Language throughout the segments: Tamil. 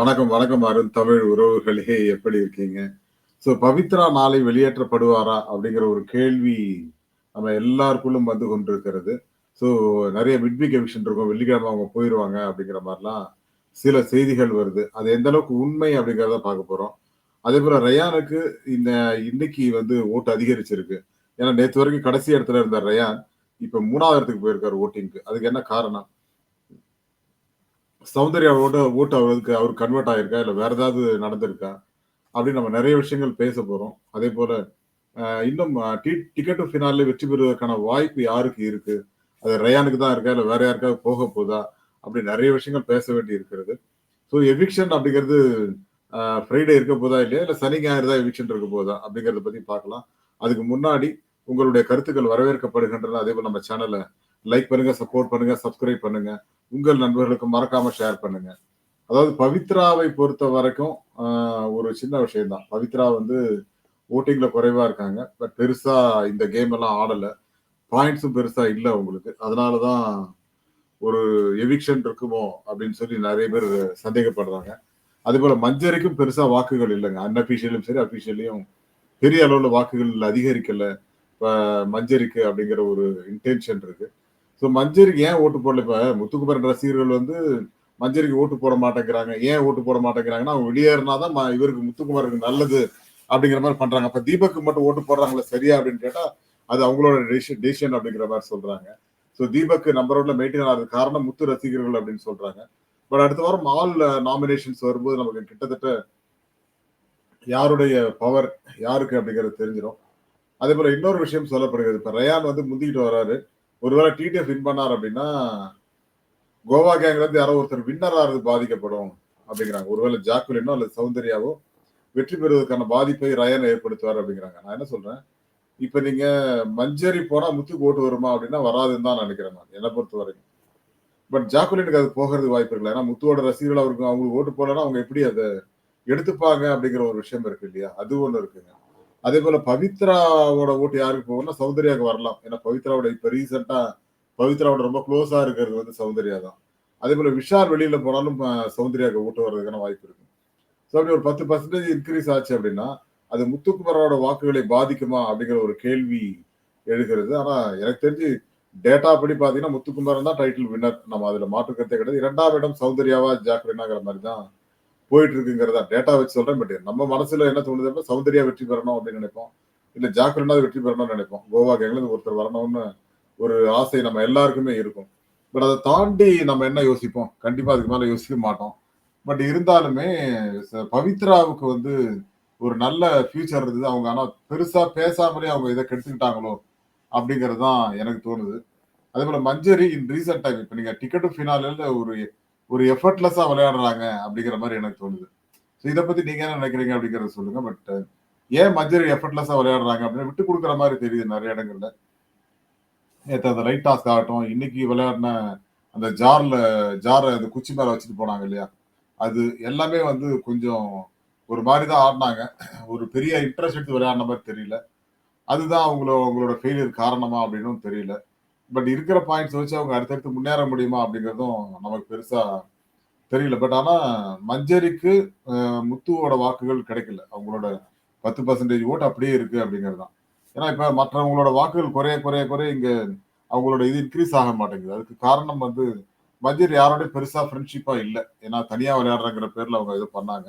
வணக்கம் வணக்கம் அருண். தமிழ் உறவுகளே எப்படி இருக்கீங்க? ஸோ பவித்ரா நாளை வெளியேற்றப்படுவாரா அப்படிங்கிற ஒரு கேள்வி நம்ம எல்லாருக்குள்ளும் வந்து கொண்டிருக்கிறது. ஸோ நிறைய மிட்வீக் எவிஷன் இருக்கும். வெள்ளிக்கிழமை அவங்க போயிடுவாங்க அப்படிங்கிற மாதிரிலாம் சில செய்திகள் வருது. அது எந்த அளவுக்கு உண்மை அப்படிங்கிறத பார்க்க போகிறோம் அதே போல ரயானுக்கு இந்த இன்னைக்கு வந்து ஓட்டு அதிகரிச்சிருக்கு. ஏன்னா நேற்று வரைக்கும் கடைசி இடத்துல இருந்த ரயான் இப்போ மூணாவது இடத்துக்கு போயிருக்காரு ஓட்டிங்க்கு. அதுக்கு என்ன காரணம்? சௌந்தர்யாவோட ஓட்டு அவருக்கு அவர் கன்வெர்ட் ஆயிருக்கா? இல்லை வேற ஏதாவது நடந்திருக்கா? அப்படின்னு நம்ம நிறைய விஷயங்கள் பேச போறோம். அதே போல இன்னும் டி டிக்கெட் ஃபினாலே வெற்றி பெறுவதற்கான வாய்ப்பு யாருக்கு இருக்கு? அது ரயானுக்கு தான் இருக்கா? இல்லை வேற யாருக்காவது போக போதா? அப்படி நிறைய விஷயங்கள் பேச வேண்டி இருக்கிறது. ஸோ எவிக்ஷன் அப்படிங்கிறது ஃப்ரைடே இருக்க போதா இல்லையா? இல்லை சனி ஞாயிறு தான் எவிக்ஷன் இருக்க போதா? அப்படிங்கிறத பற்றி பார்க்கலாம். அதுக்கு முன்னாடி உங்களுடைய கருத்துக்கள் வரவேற்கப்படுகின்றன. அதே போல் நம்ம சேனலை லைக் பண்ணுங்க சப்போர்ட் பண்ணுங்க சப்ஸ்கிரைப் பண்ணுங்க. உங்கள் நண்பர்களுக்கு மறக்காம ஷேர் பண்ணுங்க. அதாவது பவித்ராவை பொறுத்த வரைக்கும் ஒரு சின்ன விஷயம்தான். பவித்ரா வந்து ஓட்டிங்ல குறைவா இருக்காங்க. பட் பெருசா இந்த கேம் எல்லாம் ஆடல. பாயிண்ட்ஸும் பெருசா இல்லை உங்களுக்கு. அதனாலதான் ஒரு எவிக்ஷன் இருக்குமோ அப்படின்னு சொல்லி நிறைய பேர் சந்தேகப்படுறாங்க. அதே போல மஞ்சரிக்கும் பெருசா வாக்குகள் இல்லைங்க. அன்அபிஷியலும் சரி அபிஷியலையும் பெரிய அளவுல வாக்குகள் அதிகரிக்கல. இப்ப மஞ்சரிக்கு அப்படிங்கிற ஒரு இன்டென்ஷன் இருக்கு. ஸோ மஞ்சரிக்கு ஏன் ஓட்டு போடல? இப்ப முத்துக்குமரன் ரசிகர்கள் வந்து மஞ்சரிக்கு ஓட்டு போட மாட்டேங்கிறாங்க. ஏன் ஓட்டு போட மாட்டேங்கிறாங்கன்னா அவங்க வெளியேறினாதான் இவருக்கு முத்துக்குமாருக்கு நல்லது அப்படிங்கிற மாதிரி பண்றாங்க. அப்ப தீபக்கு மட்டும் ஓட்டு போடுறாங்களா சரியா அப்படின்னு கேட்டா அது அவங்களோட டிசிஷன் அப்படிங்கிற மாதிரி சொல்றாங்க. ஸோ தீபக் நம்பர் ஒன்ல மெயின்டைன் ஆகிறது காரணம் முத்து ரசிகர்கள் அப்படின்னு சொல்றாங்க. பட் அடுத்த வாரம் ஆல் நாமினேஷன்ஸ் uh, வரும்போது நமக்கு கிட்டத்தட்ட யாருடைய பவர் யாருக்கு அப்படிங்கிறது தெரிஞ்சிடும். அதே போல இன்னொரு விஷயம் சொல்லப்படுகிறது. இப்ப ரயான் வந்து முந்திக்கிட்டு வராரு. ஒருவேளை டிடிஎஃப் வின் பண்ணார் அப்படின்னா கோவா கேங்ல இருந்து யாரோ ஒருத்தர் வின்னர் ஆறது பாதிக்கப்படும் அப்படிங்கிறாங்க. ஒருவேளை ஜாக்குலினோ அல்லது சௌந்தர்யாவோ வெற்றி பெறுவதற்கான பாதிப்பை ரயன் ஏற்படுத்துவார் அப்படிங்கிறாங்க. நான் என்ன சொல்றேன்? இப்ப நீங்க மஞ்சரி போனா முத்துக்கு ஓட்டு வருமா அப்படின்னா வராதுன்னு தான் நினைக்கிறேன் நான். என்னை பொறுத்த வரைக்கும். பட் ஜாக்குலினுக்கு அது போகிறது வாய்ப்பு இல்லை ஏன்னா முத்துவோட ரசிகர்கள் அவருக்கு அவங்களுக்கு ஓட்டு போடலன்னா அவங்க எப்படி அதை எடுத்துப்பாங்க அப்படிங்கிற ஒரு விஷயம் இருக்கு இல்லையா? அது ஒண்ணு இருக்குங்க. அதே போல பவித்ராவோட ஓட்டு யாருக்கு போகும்னா சௌந்தர்யாவுக்கு வரலாம். ஏன்னா பவித்ராவோட இப்ப ரீசெண்டா பவித்ராவோட ரொம்ப க்ளோஸா இருக்கிறது வந்து சௌந்தர்யா தான். அதே போல விஷால் வெளியில போனாலும் சௌந்தர்யாவுக்கு ஓட்டு வர்றதுக்கான வாய்ப்பு இருக்கு. ஸோ அப்படி ஒரு பத்து பர்சன்டேஜ் இன்க்ரீஸ் ஆச்சு அப்படின்னா அது முத்துக்குமரோட வாக்குகளை பாதிக்குமா அப்படிங்கிற ஒரு கேள்வி எழுகிறது. ஆனா எனக்கு தெரிஞ்சு டேட்டா படி பாத்தீங்கன்னா முத்துக்குமரன் தான் டைட்டில் வின்னர் நம்ம அதுல மாற்று கருத்தே கிடையாது. இரண்டாம் இடம் சௌந்தர்யாவா ஜாக்லினாங்கிற மாதிரி தான் போயிட்டு இருக்குங்கிறதா டேட்டா வச்சு சொல்றேன் பட் நம்ம மனசுல என்ன தோணுது சௌந்தர்யா வெற்றி பெறணும் அப்படின்னு நினைப்போம். இல்ல ஜாக்லினாவது வெற்றி பெறணும்னு நினைப்போம். கோவா கேங்ல ஒருத்தர் வரணும்னு ஒரு ஆசை நம்ம எல்லாருக்குமே இருக்கும். பட் அதை தாண்டி நம்ம என்ன யோசிப்போம்? கண்டிப்பா அதுக்கு மேல யோசிக்க மாட்டோம். பட் இருந்தாலுமே ச- பவித்ராவுக்கு வந்து ஒரு நல்ல ஃபியூச்சர் இருந்தது. அவங்க ஆனா பெருசா பேசாமலே அவங்க இதை கெடுத்துக்கிட்டாங்களோ அப்படிங்கிறது தான் எனக்கு தோணுது. அதே போல மஞ்சரி இன் ரீசெண்ட் டைம் இப்ப நீங்க டிக்கெட்டு ஃபினாலில் ஒரு ஒரு எஃபர்ட்லெஸ்ஸா விளையாடுறாங்க அப்படிங்கிற மாதிரி எனக்கு தோணுது. ஸோ இதை பத்தி நீங்க என்ன நினைக்கிறீங்க அப்படிங்கறத சொல்லுங்க. பட் ஏன் மஞ்சரி எஃபர்ட்லெஸ்ஸா விளையாடுறாங்க அப்படின்னு விட்டு கொடுக்குற மாதிரி தெரியுது நிறைய இடங்கள்ல. நேற்று அந்த ரைட் டாஸ்க் ஆகட்டும் இன்னைக்கு விளையாடின அந்த ஜார்ல ஜாரை அந்த குச்சி மேல வச்சுட்டு போனாங்க இல்லையா? அது எல்லாமே வந்து கொஞ்சம் ஒரு மாதிரி தான் ஆடினாங்க. ஒரு பெரிய இன்ட்ரெஸ்ட் எடுத்து விளையாடின மாதிரி தெரியல. அதுதான் அவங்களோட அவங்களோட ஃபெயிலியர் காரணமா அப்படின்னும் தெரியல. பட் இருக்கிற பாயிண்ட்ஸ் வச்சு அவங்க அடுத்தடுத்து முன்னேற முடியுமா அப்படிங்கிறதும் நமக்கு பெருசா தெரியல. பட் ஆனா மஞ்சரிக்கு முத்துவோட வாக்குகள் கிடைக்கல. அவங்களோட பத்து பர்சன்டேஜ் ஓட்டு அப்படியே இருக்கு அப்படிங்கிறது தான் ஏன்னா இப்ப மற்றவங்களோட வாக்குகள் குறைய குறைய குறைய இங்க அவங்களோட இது இன்க்ரீஸ் ஆக மாட்டேங்குது. அதுக்கு காரணம் வந்து மஞ்சரி யாரோடய பெருசா ஃப்ரெண்ட்ஷிப்பா இல்லை. ஏன்னா தனியா விளையாடுறங்கிற பேர்ல அவங்க இது பண்ணாங்க.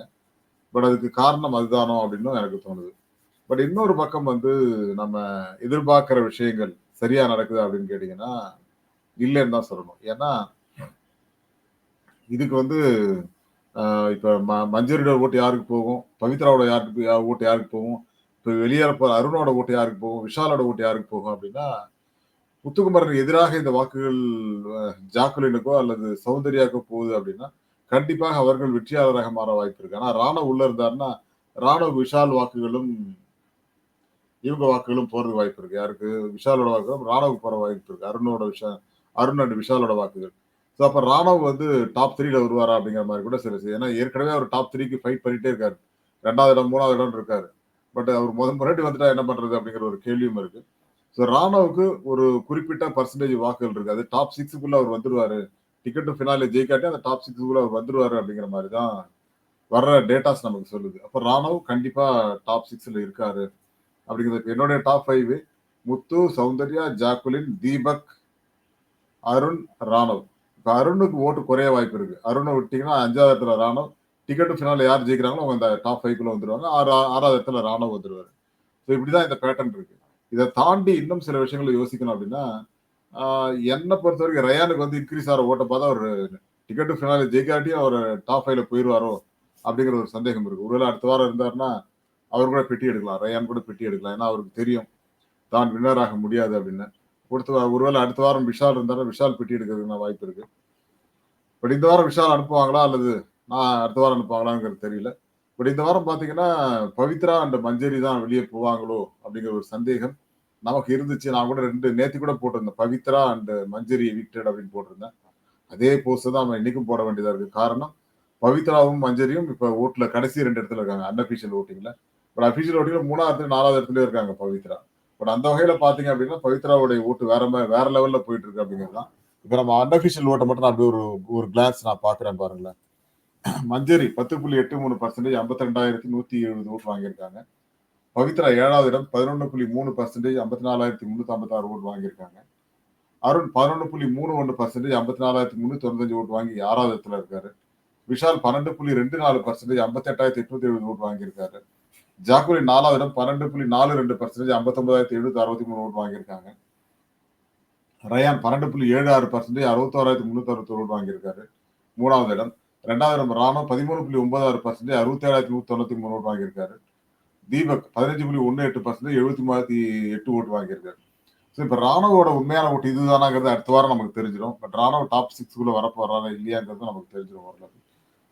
பட் அதுக்கு காரணம் அதுதானோ அப்படின்னும் எனக்கு தோணுது. பட் இன்னொரு பக்கம் வந்து நம்ம எதிர்பார்க்கிற விஷயங்கள் சரியா நடக்குது அப்படின்னு கேட்டீங்கன்னா இல்லைன்னு தான் சொல்லணும். ஏன்னா இதுக்கு வந்து ஆஹ், இப்ப ம- மஞ்சரியோட ஓட்டு யாருக்கு போகும்? பவித்ராவோட யாருக்கு ஓட்டு யாருக்கு போகும்? இப்போ வெளியேற போற அருணோட ஓட்டு யாருக்கு போகும்? விஷாலோட ஓட்டு யாருக்கு போகும் அப்படின்னா முத்துக்குமரனுக்கு எதிராக இந்த வாக்குகள் ஜாக்குலினுக்கோ அல்லது சௌந்தர்யாக்கோ போகுது அப்படின்னா கண்டிப்பாக அவர்கள் வெற்றியாளராக மாற வாய்ப்பு இருக்கு. ஆனா ராணுவ உள்ள இருந்தாருன்னா ராணுவ விஷால் வாக்குகளும் இவங்க வாக்குகளும் போறது வாய்ப்பு இருக்கு. யாருக்கு? விஷாலோட வாக்கு ராணுவ போற வாய்ப்பு இருக்கு. அருணோட விஷா அருண் அண்ட் விஷாலோட வாக்குகள். ஸோ அப்ப ராணுவ வந்து டாப் த்ரீல வருவாரா அப்படிங்கிற மாதிரி கூட சில ஏன்னா ஏற்கனவே அவர் டாப் த்ரீக்கு ஃபைட் பண்ணிட்டே இருக்காரு. ரெண்டாவது இடம் மூணாவது இடம் இருக்காரு. பட் அவர் முதல் முன்னாடி வந்துட்டா என்ன பண்றது அப்படிங்கிற ஒரு கேள்வியும் இருக்கு. ஸோ ராணுவுக்கு ஒரு குறிப்பிட்ட பர்சன்டேஜ் வாக்குகள் இருக்கு. அது டாப் சிக்ஸுக்குள்ள அவர் வந்துருவாரு. டிக்கெட்டும் ஃபினாலே ஜெயிக்காட்டி அந்த டாப் சிக்ஸுக்குள்ள அவர் வந்துருவாரு அப்படிங்கிற மாதிரி தான் வர்ற டேட்டாஸ் நமக்கு சொல்லுது. அப்போ ராணவ் கண்டிப்பா டாப் சிக்ஸ்ல இருக்காரு. அப்படிங்கிறது என்னுடைய top five Muthu Soundarya Jacqueline Deepak Arun Raanav. இப்போ அருணுக்கு ஓட்டு குறைய வாய்ப்பு இருக்கு. அருணை விட்டீங்கன்னா அஞ்சாவது இடத்துல ராணவ். டிக்கெட்டு ஃபினால யார் ஜெயிக்கிறாங்களோ அவங்க அந்த டாப் ஃபைவ்க்குள்ள வந்துருவாங்க. ஆறு ஆறாவது இடத்துல ராணவ் வந்துடுவார் ஸோ இப்படிதான் இந்த பேட்டர்ன் இருக்கு. இதை தாண்டி இன்னும் சில விஷயங்களை யோசிக்கணும் அப்படின்னா என்னை பொறுத்த வரைக்கும் ரயானுக்கு வந்து இன்க்ரீஸ் ஆகிற ஓட்டை பார்த்தா ஒரு டிக்கெட்டு ஃபினால ஜெயிக்காட்டியும் அவர் டாப் ஃபைவ்ல போயிடுவாரோ அப்படிங்கிற ஒரு சந்தேகம் இருக்கு. ஒருவேளை அடுத்த வாரம் இருந்தாருன்னா அவர் கூட பெட்டி எடுக்கலாம் ரயான் கூட பெட்டி எடுக்கலாம். ஏன்னா அவருக்கு தெரியும். தான் வின்னர் ஆக முடியாது அப்படின்னு. கொடுத்து ஒருவேளை அடுத்த வாரம் விஷால் இருந்தாலும் விஷால் பெட்டி எடுக்கிறதுக்கு வாய்ப்பு இருக்கு. பட் இந்த வாரம் விஷால் அனுப்புவாங்களா? அல்லது நான் அடுத்த வாரம் அனுப்புவாங்களாங்கிறது தெரியல. பட் இந்த வாரம் பார்த்தீங்கன்னா பவித்ரா அண்ட் மஞ்சரி தான் வெளியே போவாங்களோ? அப்படிங்கிற ஒரு சந்தேகம் நமக்கு இருந்துச்சு. நான் கூட ரெண்டு நேத்தி கூட போட்டிருந்தேன். பவித்ரா அண்ட் மஞ்சரி விக்டட் அப்படின்னு போட்டிருந்தேன். அதே போஸ்ட் தான் நம்ம இன்னைக்கும் போட வேண்டியதாக இருக்கு. காரணம் பவித்ராவும் மஞ்சரியும் இப்போ ஓட்டுல கடைசி ரெண்டு இடத்துல இருக்காங்க அன்அபிஷியல் ஓட்டிங்கில் பட் அபிஷியல் ஓட்டிங்ல மூணாவது நாலாவது இடத்துல இருக்காங்க பவித்ரா. பட் அந்த வகையில பாத்தீங்க அப்படின்னா பவித்ராவுடைய ஓட்டு வேற வேற லெவல்ல போயிட்டு இருக்கு அப்படிங்கிறது தான் இப்ப நம்ம அன்அபிஷியல் ஓட்டை மட்டும் நான் அப்படி ஒரு ஒரு கிளான்ஸ் நான் பாக்குறேன் பாருங்களேன். மஞ்சரி பத்து புள்ளி எட்டு மூணு பர்சன்டேஜ் ஐம்பத்தி ரெண்டாயிரத்தி நூத்தி எழுபது ஓட்டு வாங்கியிருக்காங்க. பவித்ரா ஏழாவது இடம் பதினொன்று புள்ளி மூணு பர்சன்டேஜ் ஐம்பத்தி நாலாயிரத்தி முன்னூத்தி ஐம்பத்தாறு ஓட்டு வாங்கியிருக்காங்க. அருண் பதினொன்று புள்ளி மூணு ஒன்று பர்சன்டேஜ் ஐம்பத்தி நாலாயிரத்தி முன்னூத்தி தொண்ணூத்தஞ்சு ஓட்டு வாங்கி ஆறாவது இடத்துல இருக்காரு. விஷால் பன்னெண்டு புள்ளி ரெண்டு நாலு பர்சன்டேஜ் ஐம்பத்தி எட்டாயிரத்தி எட்நூத்தி எழுபது ஓட்டு வாங்கியிருக்காரு. ஜாக்குலி நாலாவது இடம் பன்னெண்டு புள்ளி நாலு ரெண்டு பர்சன்டேஜ் ஐம்பத்தொன்பதாயிரத்தி எழுநூத்தி அறுபத்தி மூணு ஓட்டு வாங்கியிருக்காங்க. ரயான் பன்னெண்டு புள்ளி ஏழு ஆறு பர்சன்டேஜ் அறுபத்தோராயிரத்தி முன்னூத்தி அறுபத்தி ஓட்டு வாங்கியிருக்காரு. மூணாவது இடம் ரெண்டாவது இடம் ராணவ் பதிமூணு புள்ளி ஒன்பதாறு பர்சன்டேஜ் அறுபத்தி ஏழாயிரத்தி நூத்தி தொண்ணூத்தி மூணு ஓட்டு வாங்கியிருக்காரு. தீபக் பதினஞ்சு புள்ளி ஒன்று எட்டு பர்சன்டேஜ் எழுபத்தி மூணாயிரத்தி எட்டு ஓட்டு வாங்கியிருக்காரு. ஸோ இப்போ ராணுவோட உண்மையான ஓட்டு இதுதானாங்கிறது அடுத்த வாரம் நமக்கு தெரிஞ்சிடும். பட் ராணுவ டாப் சிக்ஸ்க்குள்ள வரப்போறாரா இல்லையாங்கிறது நமக்கு தெரிஞ்சிடும் ஓரளவுக்கு.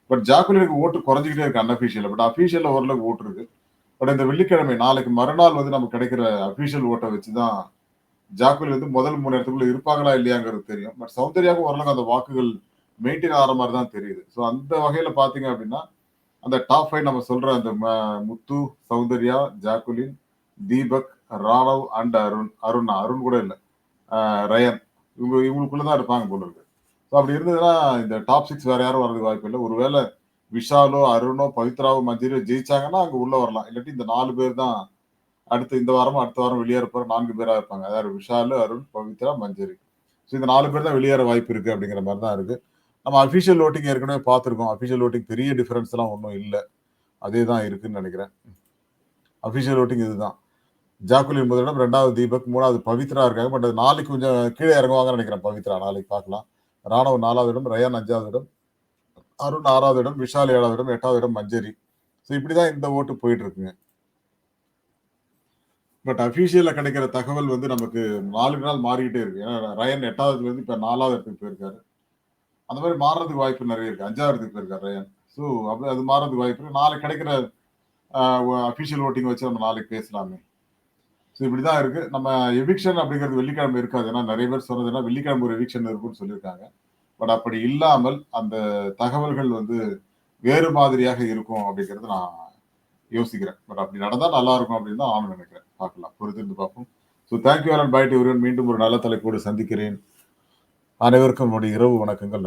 பட் ஜாக்குலினுக்கு ஓட்டு குறைஞ்சிக்கிட்டே இருக்கு அன்அஃபீஷியல் பட் அஃபீஷியல்ல ஓரளவுக்கு ஓட்டு இருக்கு. பட் இந்த வெள்ளிக்கிழமை நாளைக்கு மறுநாள் வந்து நமக்கு கிடைக்கிற அஃபீஷியல் ஓட்டை வச்சு தான் ஜாக்குலி வந்து முதல் மூணு இடத்துக்குள்ள இருப்பாங்களா இல்லையாங்கிறது தெரியும். பட் சௌந்தர்யாவுக்கும் ஓரளவுக்கு அந்த வாக்குகள் மெயின்டைன் ஆகிற மாதிரி தான் தெரியுது. ஸோ அந்த வகையில பாத்தீங்க அப்படின்னா அந்த டாப் ஃபைவ் நம்ம சொல்ற அந்த முத்து சௌந்தர்யா ஜாக்குலின் தீபக் ராணவ் அண்ட் அருண் அருண் அருண் கூட இல்லை. ரயன். இவங்க இவங்களுக்குள்ளதான் இருப்பாங்க போல இருக்கு. ஸோ அப்படி இருந்ததுன்னா இந்த டாப் சிக்ஸ் வேற யாரும் வர்றதுக்கு வாய்ப்பு இல்லை ஒருவேளை விஷாலோ அருணோ பவித்ராவோ மஞ்சரியோ ஜெயிச்சாங்கன்னா அங்க உள்ள வரலாம். இல்லாட்டி இந்த நாலு பேர் தான் அடுத்து இந்த வாரம் அடுத்த வாரம் வெளியேற போற நான்கு பேரா இருப்பாங்க. அதாவது விஷாலு அருண் பவித்ரா மஞ்சரி. ஸோ இந்த நாலு பேர் தான் வெளியேற வாய்ப்பு இருக்கு அப்படிங்கிற மாதிரி தான் இருக்கு. நம்ம அஃபிஷியல் ஓட்டிங் ஏற்கனவே பார்த்துருக்கோம். அஃபிஷியல் ஓட்டிங் பெரிய டிஃபரன்ஸ் ஒன்றும் இல்லை. அதே தான் இருக்குன்னு நினைக்கிறேன். அஃபிஷியல் ஓட்டிங் இதுதான். ஜாக்குலின் முதலிடம் ரெண்டாவது தீபக் மூணாவது பவித்ரா இருக்காங்க. பட் அது நாளைக்கு கொஞ்சம் கீழே இறங்குவாங்கன்னு நினைக்கிறேன் பவித்ரா. நாளைக்கு பார்க்கலாம். ராணுவ நாலாவது இடம் ரயான் அஞ்சாவது இடம். அருண் ஆறாவது இடம் விஷால் ஏழாவது இடம் எட்டாவது இடம் மஞ்சரி. ஸோ இப்படிதான் இந்த ஓட்டு போயிட்டு இருக்குங்க பட் அஃபீஷியலில் கிடைக்கிற தகவல் வந்து நமக்கு நாலு நாள் மாறிக்கிட்டே இருக்கு. ஏன்னா ரயன் எட்டாவதுல இருந்து இப்ப நாலாவது இடத்துக்கு போயிருக்காரு. அந்த மாதிரி மாறுறதுக்கு வாய்ப்பு நிறைய இருக்கு. அஞ்சாவது இடத்துக்கு போயிருக்காரு ரயன். ஸோ அப்படி அது மாறுறதுக்கு வாய்ப்பு இருக்கு. நாளைக்கு கிடைக்கிற அபிஷியல் ஓட்டிங் வச்சு நம்ம நாளைக்கு பேசலாமே. ஸோ இப்படிதான் இருக்கு. நம்ம எவிக்ஷன் அப்படிங்கிறது வெள்ளிக்கிழமை இருக்காது. ஏன்னா நிறைய பேர் சொன்னதுன்னா வெள்ளிக்கிழமை ஒரு எவிக்ஷன் இருக்குன்னு சொல்லியிருக்காங்க. பட் அப்படி இல்லாமல் அந்த தகவல்கள் வந்து வேறு மாதிரியாக இருக்கும் அப்படிங்கிறது நான் யோசிக்கிறேன். பட் அப்படி நடந்தால் நல்லா இருக்கும் அப்படின்னு தான் ஆமாம் நினைக்கிறேன். பார்க்கலாம். பொறுத்திருந்து பார்ப்போம். ஸோ தேங்க்யூ அண்ட் பை ஒருவன் மீண்டும் ஒரு நல்ல தலைப்போடு சந்திக்கிறேன். அனைவருக்கும் என்னுடைய இரவு வணக்கங்கள்.